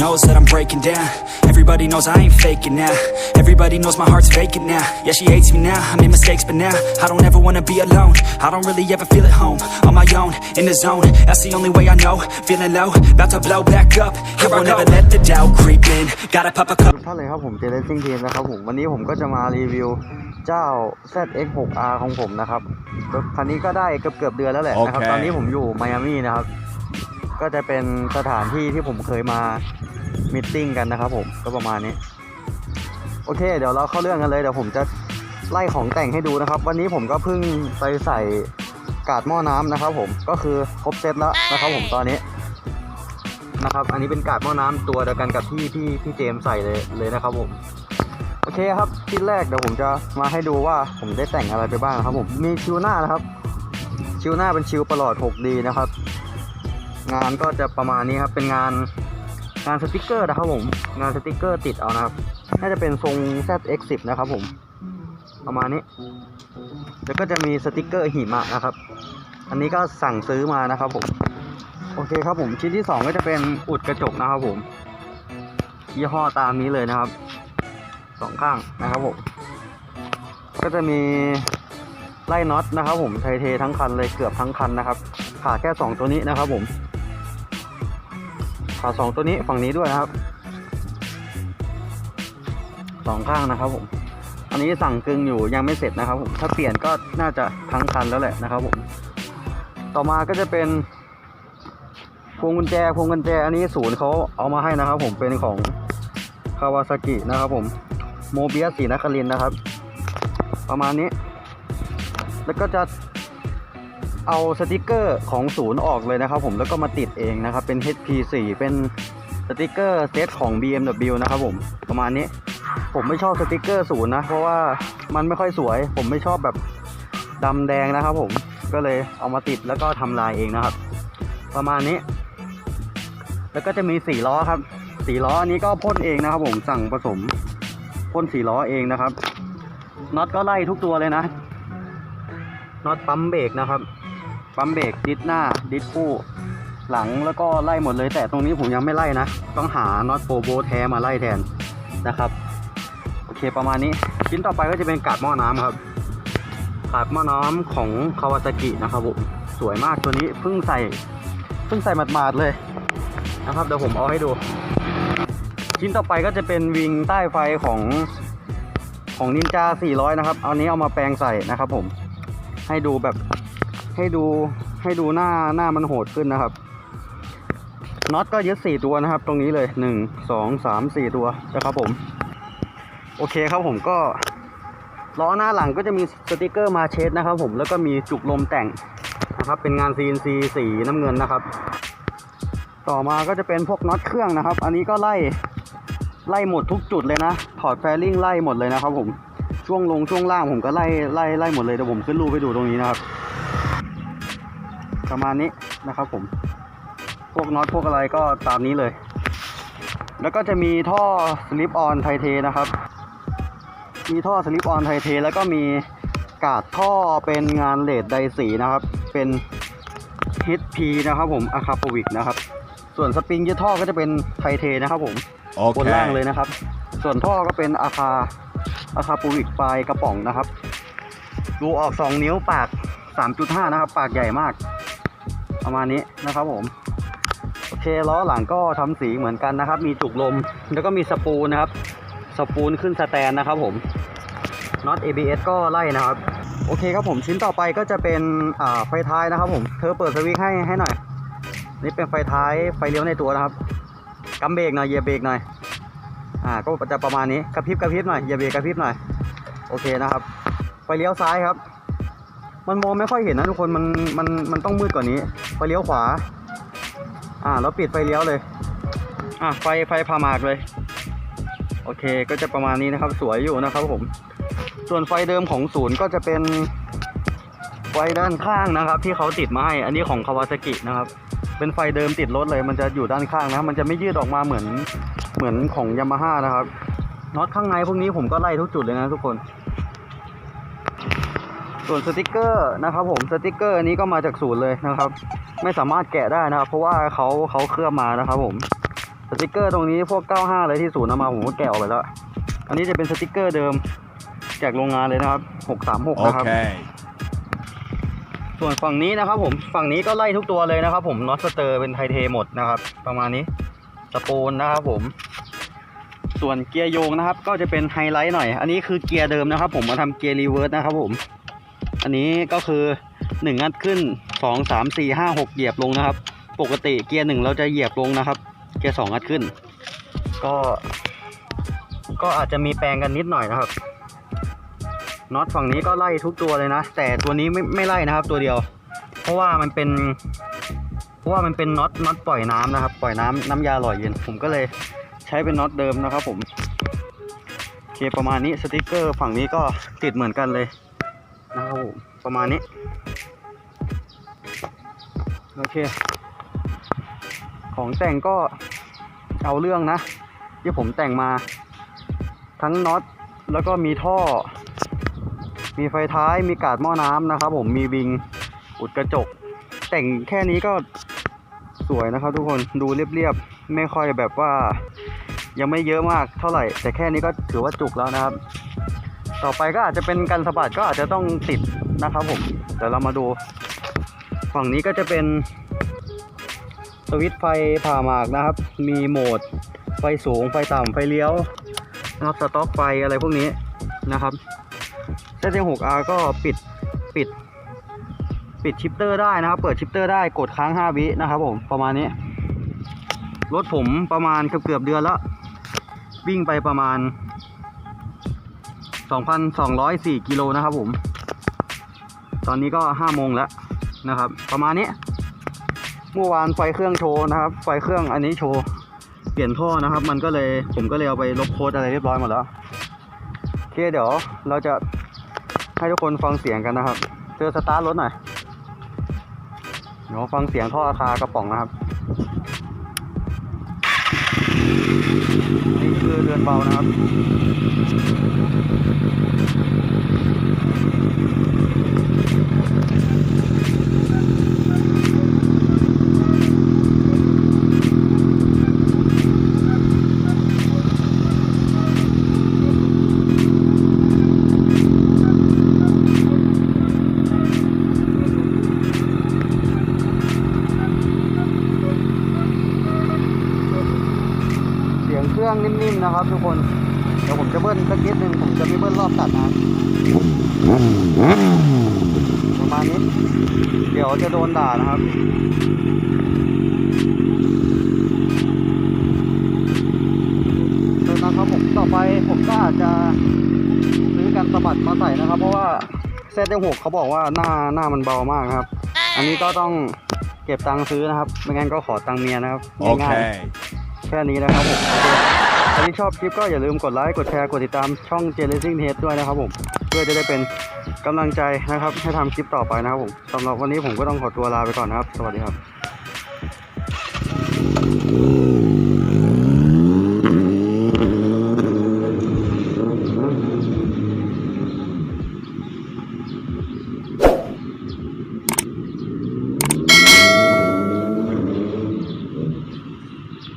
knows that I'm breaking down. Everybody knows I ain't faking now. Everybody knows my heart's vacant now. Yeah, she hates me now. I made mistakes, but now I don't ever wanna be alone. I don't really ever feel at home. On my own, in the zone. That's the only way I know. Feeling low, about to blow back up. Here I never let the doubt creep in. Gotta pop a couple. ทุกท่านเลยครับผมเจเลนซิ่งทีมนะครับผมวันนี้ผมก็จะมารีวิวเจ้า ZX6R ของผมนะครับรถคันนี้ก็ได้เกือบเกือบๆเดือนแล้วแหละนะครับโอเคตอนนี้ผมอยู่ไมอามี่นะครับ ก็จะเป็นสถานที่ที่ผมเคยมามิทติ้งกันนะครับผมก็ประมาณนี้ โอเค เดี๋ยวเราเข้าเรื่องกันเลยเดี๋ยวผมจะไล่ของแต่งให้ดูนะครับ วันนี้ผมก็เพิ่งไปใส่กาดหม้อน้ำนะครับ ผมก็คือครบเซตแล้วนะครับ ผมตอนนี้นะครับ อันนี้เป็นกาดหม้อน้ำตัวเดียวกันกับที่ที่พี่เจมใส่เลยเลยนะครับ ผมโอเคครับชิ้นแรกเดี๋ยวผมจะมาให้ดูว่าผมได้แต่งอะไรไปบ้างนะครับ ผมมีชิวหน้านะครับ ชิวหน้าเป็นชิวประหลอด 6D นะครับ งานก็จะประมาณนี้ครับ เป็นงานงานสติกเกอร์นะครับผม งานสติกเกอร์ติดเอานะครับ น่าจะเป็นทรง ZX10 นะครับผม ประมาณนี้ แล้วก็จะมีสติกเกอร์หิมะนะครับ อันนี้ก็สั่งซื้อมานะครับผม โอเคครับผม ชิ้นที่สองก็จะเป็นอุดกระจกนะครับผม ยี่ห้อตามนี้เลยนะครับ สองข้างนะครับผม ก็จะมีไล่น็อตนะครับผม ไทเททั้งคันเลยเกือบทั้งคันนะครับ ขาดแค่สองตัวนี้นะครับผม ขาสองตัวนี้ฝั่งนี้ด้วยครับสองข้างนะครับผมอันนี้สั่งกึงอยู่ยังไม่เสร็จนะครับผมถ้าเปลี่ยนก็น่าจะทั้งคันแล้วแหละนะครับผมต่อมาก็จะเป็นพวงกุญแจพวงกุญแจอันนี้ศูนย์เขาเอามาให้นะครับ ผมเป็นของคาวาซากินะครับผมโมเบียสีนัครินนะครับ ประมาณนี้ แล้วก็จะ เอาสติกเกอร์ของศูนย์ออกเลยนะครับ ผมแล้วก็มาติดเองนะครับ เป็น HP4 เป็นสติกเกอร์เซตของ BMW นะครับผมประมาณนี้ ผมไม่ชอบสติกเกอร์ศูนย์นะ เพราะว่ามันไม่ค่อยสวย ผมไม่ชอบแบบดำแดงนะครับ ผมก็เลยเอามาติดแล้วก็ทำลายเองนะครับ ประมาณนี้ แล้วก็จะมีสี่ล้อครับสี่ล้ออันนี้ก็พ่นเองนะครับ ผมสั่งผสมพ่นสี่ล้อเองนะครับน็อตก็ไล่ทุกตัวเลยนะน็อตปั๊มเบรกนะครับ ปั๊มเบรกดิสหน้าดิสคู่หลังแล้วก็ไล่หมดเลย แต่ตรงนี้ผมยังไม่ไล่นะ ต้องหาน็อตโปรโบแท้มาไล่แทนนะครับโอเคประมาณนี้ชิ้นต่อไปก็จะเป็นกาดหม้อน้ำครับกาดหม้อน้ำของคาวาซากินะครับผมสวยมากตัวนี้เพิ่งใส่เพิ่งใส่หมาดๆเลยนะครับเดี๋ยวผมเอาให้ดู ชิ้นต่อไปก็จะเป็นวิงใต้ไฟของของนินจา400 นะครับ เอานี้เอามาแปลงใส่นะครับผมให้ดูแบบ ให้ดูให้ดูหน้าหน้ามันโหดขึ้นนะครับน็อตก็ยึด4ตัวนะครับ ตรงนี้เลย1 2 3 4ตัวนะครับผม โอเคครับผมก็ล้อหน้าหลังก็จะมีสติกเกอร์มาเชดนะครับ ผมแล้วก็มีจุกลมแต่งนะครับ เป็นงาน CNC สีน้ำเงินนะครับ ต่อมาก็จะเป็นพวกน็อตเครื่องนะครับ อันนี้ก็ไล่ไล่หมดทุกจุดเลยนะ ถอดแฟริ่งไล่หมดเลยนะครับ ผมช่วงลงช่วงล่างผมก็ไล่ไล่ไล่หมดเลยเดี๋ยวผมขึ้นรูปไปดูตรงนี้นะครับ ประมาณนี้นะครับผม พวกน็อตพวกอะไรก็ตามนี้เลย แล้วก็จะมีท่อสลิปออนไทเทนะครับ มีท่อสลิปออนไทเทแล้วก็มีกาดท่อเป็นงานเลดไดสีนะครับ เป็น HP นะครับผมอะคาโปวิกนะครับ ส่วนสปริงยึดท่อก็จะเป็นไทเทนะครับผมบนล่างเลยนะครับ ส่วนท่อก็เป็นอาคาอาคาโปวิกปลายกระป๋องนะครับ ดูออก 2 นิ้วปาก 3.5 นะครับ ปากใหญ่มาก ประมาณนี้นะครับผมโอเคล้อหลังก็ทำสีเหมือนกันนะครับ มีจุกลมแล้วก็มีสปูลนะครับสปูลขึ้นสแตนนะครับผมน็อต ABS ก็ไล่นะครับ โอเคครับผมชิ้นต่อไปก็จะเป็นไฟท้ายนะครับผมเธอเปิดสวิตช์ให้ให้หน่อย นี่เป็นไฟท้ายไฟเลี้ยวในตัวนะครับกำเบรกหน่อยเหยียบเบรกหน่อยอ่าก็จะประมาณนี้กระพริบกระพริบหน่อยเหยียบเบรกกระพริบหน่อยโอเคนะครับไฟเลี้ยวซ้ายครับ มันมองไม่ค่อยเห็นนะทุกคนมันมันมันต้องมืดกว่านี้ ไฟเลี้ยวขวา อ่าแล้วปิดไฟเลี้ยวเลย อ่าไฟไฟพามากเลย โอเคก็จะประมาณนี้นะครับ สวยอยู่นะครับผม ส่วนไฟเดิมของศูนย์ก็จะเป็นไฟด้านข้างนะครับ ที่เขาติดมาให้ อันนี้ของคาวาซากินะครับ เป็นไฟเดิมติดรถเลย มันจะอยู่ด้านข้างนะ มันจะไม่ยืดออกมาเหมือนเหมือนของยามาฮ่านะครับน็อตข้างในพวกนี้ผมก็ไล่ทุกจุดเลยนะทุกคน ส่วนสติกเกอร์นะครับผมสติกเกอร์อันนี้ก็มาจากศูนย์เลยนะครับ ไม่สามารถแกะได้นะครับ เพราะว่าเขาเขาเคลือบมานะครับผมสติกเกอร์ตรงนี้พวก 95อะไรที่ศูนย์เอามาผมก็แกะออกไปแล้ว อันนี้จะเป็นสติกเกอร์เดิมจากโรงงานเลยนะครับ 636 นะครับ Okay. ส่วนฝั่งนี้นะครับผมฝั่งนี้ก็ไล่ทุกตัวเลยนะครับ ผมน็อตสเตอร์เป็นไทเทหมดนะครับ ประมาณนี้สปูนนะครับผม ส่วนเกียร์โยงนะครับ ก็จะเป็นไฮไลท์หน่อย อันนี้คือเกียร์เดิมนะครับ ผมมาทำเกียร์รีเวิร์สนะครับผม อันนี้ก็คือ1งัดขึ้น2 3 4 5 6เหยียบลงนะครับ ปกติเกียร์หนึ่งเราจะเหยียบลงนะครับ เกียร์สองงัดขึ้น ก็ ก็อาจจะมีแปลงกันนิดหน่อยนะครับน็อตฝั่งนี้ก็ไล่ทุกตัวเลยนะ แต่ตัวนี้ไม่ไม่ไล่นะครับ ตัวเดียว เพราะว่ามันเป็น เพราะว่ามันเป็นน็อตน็อตปล่อยน้ำนะครับ ปล่อยน้ำน้ำยาหล่อเย็น ผมก็เลยใช้เป็นน็อตเดิมนะครับ ผมโอเคประมาณนี้สติกเกอร์ฝั่งนี้ก็ติดเหมือนกันเลย นะครับผมประมาณนี้ โอเค ของแต่งก็เอาเรื่องนะ ที่ผมแต่งมา ทั้งน็อตแล้วก็มีท่อ มีไฟท้ายมีกาดหม้อน้ำนะครับผมมีวิงอุดกระจก แต่งแค่นี้ก็สวยนะครับทุกคนดูเรียบๆ ไม่ค่อยแบบว่ายังไม่เยอะมากเท่าไหร่ แต่แค่นี้ก็ถือว่าจุกแล้วนะครับ ต่อไปก็อาจจะเป็นกันสะบัดก็อาจจะต้องติดนะครับผมเดี๋ยวเรามาดู ฝั่งนี้ก็จะเป็นสวิตช์ไฟผ่าหมากนะครับ มีโหมด ไฟสูงไฟต่ำไฟเลี้ยวนะครับสต็อกไฟอะไรพวกนี้นะครับเซต 6R ก็ปิดปิด ปิดชิปเตอร์ได้นะครับ เปิดชิปเตอร์ได้กดค้าง 5 วินะครับผมประมาณนี้ รถผมประมาณเกือบเกือบเดือนล้ววิ่งไปประมาณ 2,204 กิโลนะครับผม ตอนนี้ก็ 5 โมงแล้วนะครับ ประมาณนี้ เมื่อวานไฟเครื่องโชว์นะครับ ไฟเครื่องอันนี้โชว์ เปลี่ยนท่อนะครับ มันก็เลยผมก็เลยเอาไปลบโค้ดอะไรเรียบร้อยหมดแล้ว โอเคเดี๋ยวเราจะให้ทุกคนฟังเสียงกันนะครับเจอสตาร์ทรถหน่อย เดี๋ยวฟังเสียงท่ออาคากระป๋องนะครับ นี่คือเรือนเบานะครับ เสียงเครื่องนิ่มๆนะครับทุกคน จะเบิ้ลสักนิดนึงผมจะไม่เบิ้ลรอบตัดนะครับประมาณนี้ เดี๋ยวจะโดนด่านะครับเชิญนะครับผมต่อไปผมก็อาจจะซื้อกันสะบัดมาใส่นะครับ เพราะว่าเซตหกเขาบอกว่าหน้าหน้ามันเบามากนะครับ อันนี้ก็ต้องเก็บตังค์ซื้อนะครับ ไม่งั้นก็ขอตังค์เมียนะครับง่ายๆ Okay. แค่นี้นะครับผมโอเคใครที่ชอบคลิปก็อย่าลืมกดไลค์ กดแชร์ กดติดตามช่อง j e l a c i n g h e a d ด้วยนะครับผม เพื่อจะได้เป็นกำลังใจนะครับ ให้ทำคลิปต่อไปนะครับผมสำหรับวันนี้ผมก็ต้องขอตัวลาไปก่อนนะครับ สวัสดีครับ